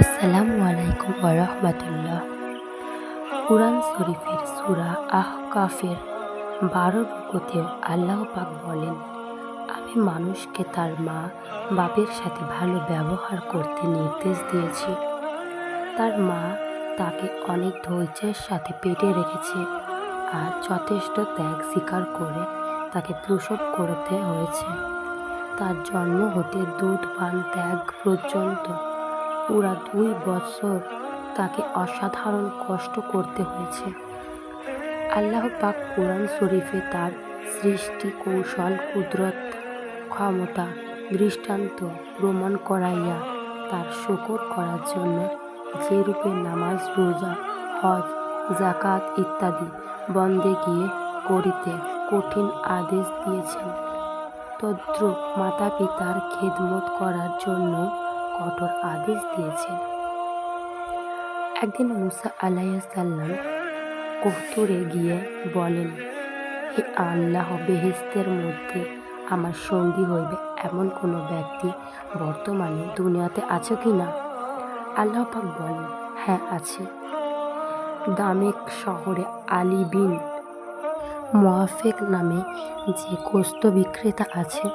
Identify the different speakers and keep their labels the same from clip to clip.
Speaker 1: আসসালামু আলাইকুম ওরহমতুল্লাহ কুরআন শরীফের সূরা আহকাফের বারো রুকুতেও আল্লাহ পাক বলেন, আমি মানুষকে তার মা বাপের সাথে ভালো ব্যবহার করতে নির্দেশ দিয়েছি। তার মা তাকে অনেক ধৈর্যের সাথে পেটে রেখেছে আর যথেষ্ট ত্যাগ স্বীকার করে তাকে প্রসব করতে হয়েছে। তার জন্ম হতে দুধ, পান, ত্যাগ পর্যন্ত পুরা দুই বছর তাকে অসাধারণ কষ্ট করতে হয়েছে। আল্লাহ পাক কোরআন শরীফে তার সৃষ্টি কৌশল, কুদরত, ক্ষমতা, দৃষ্টান্ত প্রমাণ করাইয়া তার শকর করার জন্য যে রূপে নামাজ, রোজা, হজ জাকাত ইত্যাদি বন্দে গিয়ে করিতে কঠিন আদেশ দিয়েছেন। তদ্রূপ মাতা পিতার খেদমত করার জন্য কঠোর আদেশ দিয়েছেন। একদিন মুসা আলাইসাল্লাম কৌতুরে গিয়ে বলেন, হে আল্লাহ বেহেস্তের মধ্যে আমার সঙ্গী হইবে এমন কোনো ব্যক্তি বর্তমানে দুনিয়াতে আছে কি না? আল্লাহ পাক বলেন হ্যাঁ আছে। দামেক শহরে আলী বিন মোয়াফেক নামে যে কোস্ত বিক্রেতা আছে,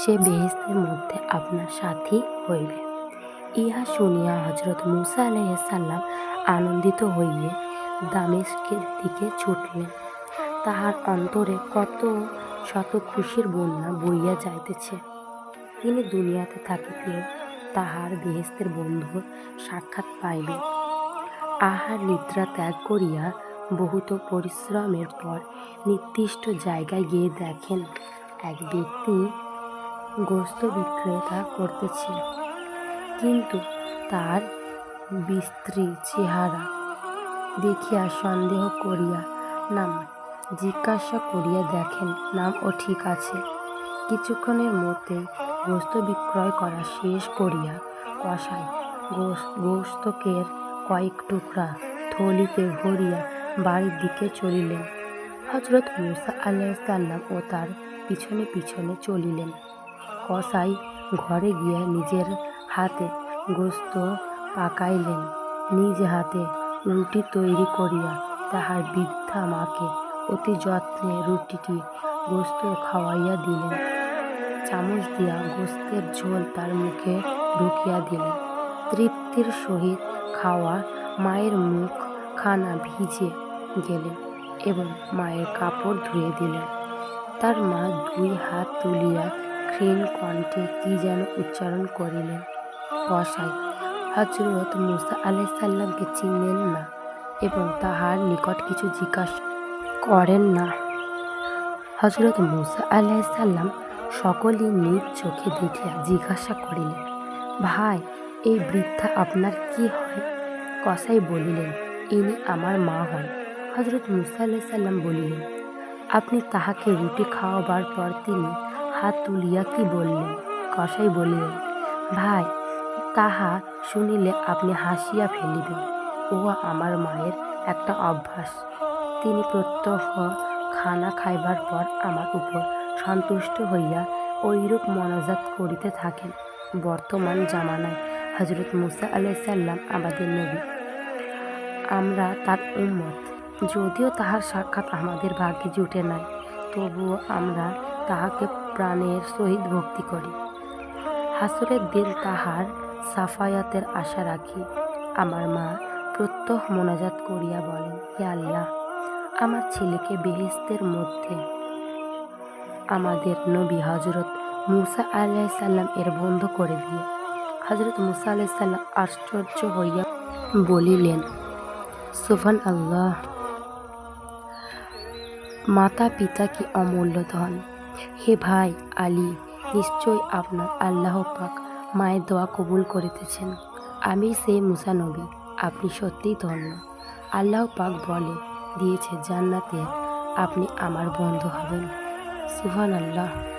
Speaker 1: সে বেহেস্তের মধ্যে আপনার সাথী হইবে। ইহা শুনিয়া হজরত মুসা আলাইসাল্লাম আনন্দিত হইয়ে দামেস্কের দিকে ছুটলেন। তাহার অন্তরে কত শত খুশির বন্যা বইয়া যাইতেছে। তিনি দুনিয়াতে থাকিতে তাহার বেহেস্তের বন্ধুর সাক্ষাৎ পাইবেন। আহার নিদ্রা ত্যাগ করিয়া বহুত পরিশ্রমের পর নির্দিষ্ট জায়গায় গিয়ে দেখেন, এক ব্যক্তি গোস্ত বিক্রেতা করতেছে। কিন্তু তার বিস্ত্রী চেহারা দেখিয়া সন্দেহ করিয়া নাম, জিজ্ঞাসা করিয়া দেখেন, নাম ও ঠিক আছে। কিছুক্ষণের মধ্যে গোস্ত বিক্রয় করা শেষ করিয়া কষায় গোস্তকের কয়েক টুকরা থলিতে ভরিয়া বাড়ির দিকে চলিলেন। হজরত মুসা আলাইসাল্লাম ও তার পিছনে পিছনে চলিলেন। কসাই ঘরে গিয়া নিজের হাতে গোস্ত পাকাইলেন। নিজ হাতে রুটি তৈরি করিয়া তাহার বৃদ্ধা মাকে অতি যত্নে রুটিটি গোস্ত খাওয়াইয়া দিলেন। চামচ দিয়া গোস্তের ঝোল তার মুখে ঢুকিয়া দিলেন। তৃপ্তির সহিত খাওয়া মায়ের মুখ খানা ভিজে গেলেন এবং মায়ের কাপড় ধুয়ে দিলেন। তার মা দুই হাত তুলিয়া ক্ষীণ কণ্ঠে কি যেন উচ্চারণ করিলেন। কসাই। হজরত মুসা আলাইসাল্লামকে চিনেন না এবং তাহার নিকট কিছু জিজ্ঞাসা করেন না। হজরত মুসা আলাইসাল্লাম সকলেই নিজ চোখে দেখিয়া জিজ্ঞাসা করিলেন, ভাই, এই বৃদ্ধা আপনার কি হয়? কসাই বলিলেন, ইনি আমার মা হন। হজরত মুসা আলাইসাল্লাম বলিলেন, আপনি তাহাকে রুটি খাওয়াবার পর তিনি হাত তুলিয়া কি বললেন? কসাই বলিলেন, ভাই তাহা শুনিলে আপনি হাসিয়া ফেলিবেন। ও আমার মায়ের একটা অভ্যাস। তিনি প্রত্যহ খানা খাইবার পর আমার উপর সন্তুষ্ট হইয়া ঐরূপ মনাজাত করিতে থাকেন। বর্তমান জামানায় হজরত মুসা আলাইসাল্লাম আমাদের নবী। আমরা তার উম্মত। যদিও তাহার সাক্ষাৎ আমাদের ভাগ্যে জুটে নাই, তবুও আমরা তাহাকে প্রাণের সহিত ভক্তি করি। হাসরের দিন তাহার সাফায়াতের আশা রাখি আমার মা প্রত্যহ মোনাজাত করিয়া বলেন হে আল্লাহ, আমার ছেলেকে বেহেস্তের মধ্যে আমাদের নবী হজরত মুসা আলাই সাল্লাম এর বন্ধ করে দিয়ে হজরত মুসা আলাই সাল্লাম আশ্চর্য হইয়া বলিলেন সুফান আল্লাহ, মাতা পিতা কি অমূল্য ধন? হে ভাই আলী নিশ্চয় আপনার আল্লাহ পাক মায়ের দোয়া কবুল করিতেছেন। আমি সেই মুসা নবী, আপনি সত্যিই ধন্য। আল্লাহ পাক বলে, দিয়েছে জান্নাতে আপনি আমার বন্ধু হবেন। সুহান আল্লাহ